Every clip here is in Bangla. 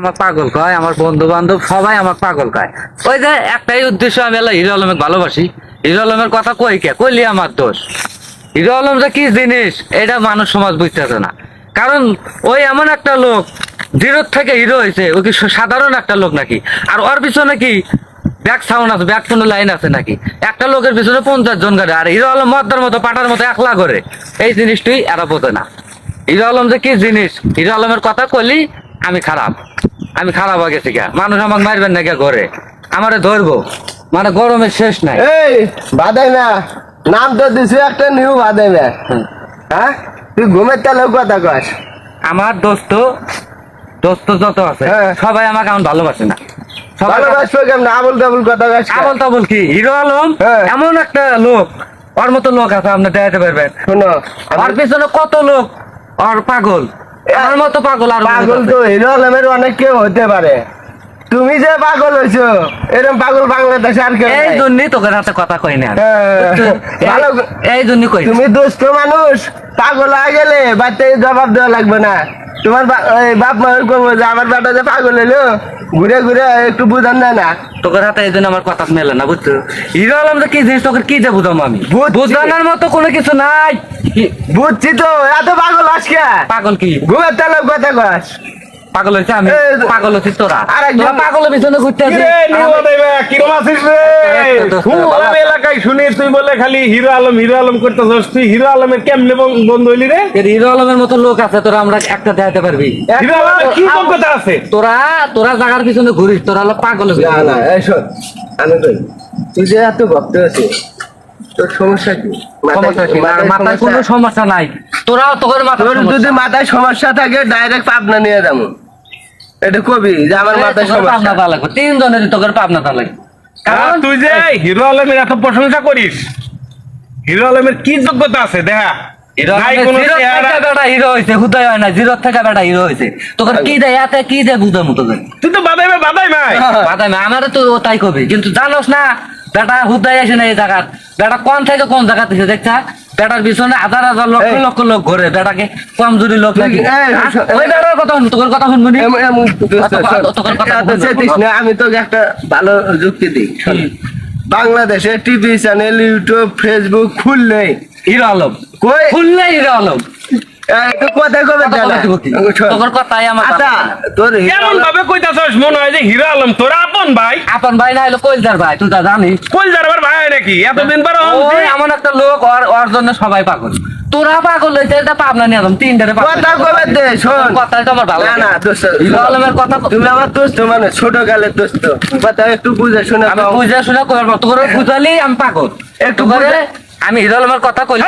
আমার পাগল কয়, আমার বন্ধু বান্ধব সবাই আমার পাগল কয়। ওই যে একটাই উদ্দেশ্য, আমি এলা হিরো আলমের ভালোবাসি। হিরো আলমের কথা কই কে? কইলি আমার দোষ? হিরো আলম যে কি জিনিস, এটা মানুষ সমাজ বুঝতেছে না। কারণ ওই এমন একটা লোক, জিরোর থেকে হিরো হয়েছে, ও কি সাধারণ একটা লোক নাকি? আর ওর পিছনে কি ব্যাক সাউন্ড আছে, ব্যাক কোনো লাইন আছে নাকি? একটা লোকের পিছনে পঞ্চাশ জন গাড়ি, আর হিরো আলম মদ্দার মতো, পাটার মতো একলা করে এই জিনিসটি এরা বোঝে না। হিরো আলম যে কি জিনিস, হিরো আলমের কথা কলি আমি খারাপ। আমি খারাপ হয়ে গেছি গা। মানুষ আমাকে মারবেন না কে ঘরে। আমারে ধরবো। মানে গরমের শেষ নাই। এই বাদাই না নাম তো দিছি একটা নিউ বাদাই না হ্যাঁ? তুই ঘুমের তেলেও কথা কস। আমার দোস্ত দোস্ত যত আছে হ্যাঁ। সবাই আমাকে এখন ভালোবাসে না। আবল তাবল কথা কস আবল তাবল কি? হিরো আলম? হ্যাঁ। এমন একটা লোক। ওর মতো লোক আছে আপনি দেখাতে পারবেন। শোনো ওর পিছনে কত লোক? ওর পাগল। আমার মতো পাগল আর পাগল তো হিরো আলমের অনেক কেউ হতে পারে। তুমি যে পাগল হইছো এরকম পাগল বাংলাদেশ আর কেউ এই। জন্যই তোকে হাতে কথা কই না। হ্যাঁ, ভালো এই জন্যই কই তুমি দুষ্ট মানুষ পাগল হয়ে গেলে জবাব দেওয়া লাগবে না। তোমার বাপ মায়ের করব যে আমার বেটা যে পাগল ঘুরে ঘুরে একটু বুঝান দেয় না। তোকে হাতে এই জন্য আমার কথা মেলে না বুঝছ? হিরো আলম যে কি জিনিস তোকে কি যে বুঝাবো আমি। বুঝানোর মতো কোনো কিছু নাই। বুঝছি তো এত পাগল আজকে। পাগল কি? ঘুমের তেল কথা কস। পাগল হয়েছে আমি পাগল হচ্ছি তোরা। পাগলের পিছনে ঘুরতে। এলাকায় শুনি তুই বলে খালি হিরো আলম হিরো আলম করতেছস। তুই হিরো আলমের কেমনে বন- বন্ধু হইলি রে? হিরো আলমের মতো লোক আছে তোরা আমরা একটা দেখাতে পারবি। হিরো আলমের কি যোগ্যতা আছে? তোরা তোরা জায়গার পিছনে ঘুরিস তোরা হলো পাগল। না না এই শোন আমি কই? তুই যে এত ভক্ত আছিস তোর সমস্যা কি? সমস্যা কি? মাথায় কোনো সমস্যা- সমস্যা নাই। তোরাও তোর মাথায় যদি মাথায় সমস্যা থাকে ডাইরেক্ট পাবনা নিয়ে যাব। এটা কবি যে আমার মাথায় পাবনা দেওয়া লাগবে তিনজনের তোকের পাবনা দেওয়া লাগবে। কারণ তুই যে হিরো আলমের এত প্রশংসা করিস হিরো আলমের কি যোগ্যতা আছে দেখা? হিরো হয়েছে হুদায় হয় না জিরো থেকে বেটা হিরো হয়েছে তোকে কি দেয় এতে কি দেয় তুই তো বাদাইবা বাদাই ভাই। বাদাই আমারে তো ও তাই কবি কিন্তু জানোস না বেটা হুদায় আসে না এই জায়গার। বেটা কোন থেকে কোন জায়গা থেকে দেখছা বেটার পিছনে হাজার হাজার লক্ষ লক্ষ লোক ঘরে বেটাকে কমজোরি লোক এই, হ্যাঁ? ওই বেটার কথা শুন তোর কথা শুনবি আমি তোকে একটা ভালো যুক্তি দিই। বাংলাদেশে টিভি চ্যানেল ইউটিউব ফেসবুক খুললেই হিরো আলম। কই? খুললেই হিরো আলম। সবাই পাগল। তোরা পাগল পাবনা নিয়ে তিনটারে কথা ভালো কথা মানে ছোট কালের দোস্ত। কথা একটু বুঝে শুনে বুঝে বুঝা তোর বুঝালি আমি পাগল। একটু করে আমি হিরল হ্যাঁ, আমার কথা কইলি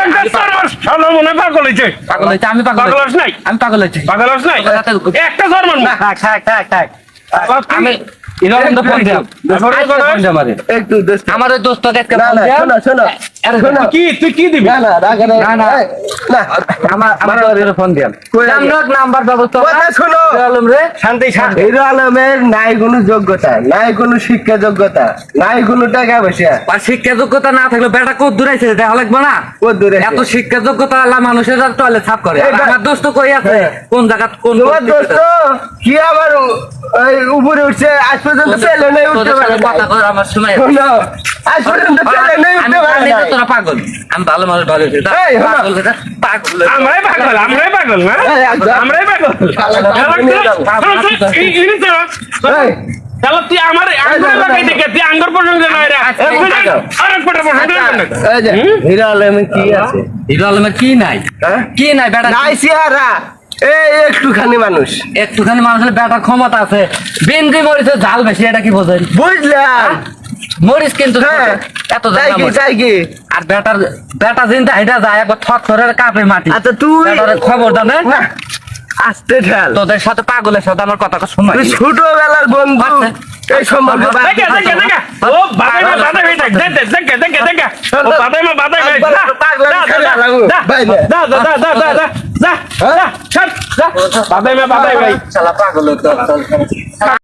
শালা মনে পাগল হইছে। পাগল হইছে আমি পাগল পাগল নাই? আমি পাগল হইছি। পাগল নাই? একটা জোর মারমু থাক থাক থাক আমি আমার মানে। দোস্ত। কি তুই কি দিবি? না না না, না। এই, না আমার আমার ফোন দিলাম কই নাম্বার ব্যবস্থা কথা শোনো। আলম রে শান্তি শান্তি। হিরো আলমের নাই কোনো যোগ্যতা নাই কোনো শিক্ষা যোগ্যতা নাই কোনো টাকা পয়সা। আর শিক্ষা যোগ্যতা না থাকলে বেটা কত দূরাইছে দেখা লাগবে না? ও দূরে এত শিক্ষা যোগ্যতা আল্লাহ মানুষের করে। আর এই বা- আমার দোস্ত কই আছে? হ্যাঁ। কোন জায়গা কোন তোমার দোস্ত কি আবার উপরে উঠছে? আজ পর্যন্ত ছেলে নেই উঠতে পারে কথা আমার সময় হ্যাঁ, আচ্ছা, আচ্ছা, আচ্ছা। কি নাই? কি নাই বেটা? এই একটুখানি মানুষ। একটুখানি মানুষের বেটা ক্ষমতা আছে। বেন্দি মরিচে ঝাল বেশি এটা কি বোঝেন? বুঝলাম। হ্যাঁ? মরিচ কিন্তু হ্যাঁ এত আর বেটার বেটা চিন্তা এটা যায় একবার থর থরের কাপে মাটি। আচ্ছা তুই খবর জানে না। আস্তে ঠেল। তোদের সাথে পাগলের সাথে আমার কথা শোনা তুই ছোটবেলার বন্ধু আচ্ছা। এই সম্পর্কে দেখা ও বাদাই মা বাদাই ভাই দেখ দেখ দেখা দেখা দেখা। ও বাদাই মা বাদাই ভাই দা দা দা। দা। দা দা দা দা বাদাই মা বাদাই ভাই শালা পাগল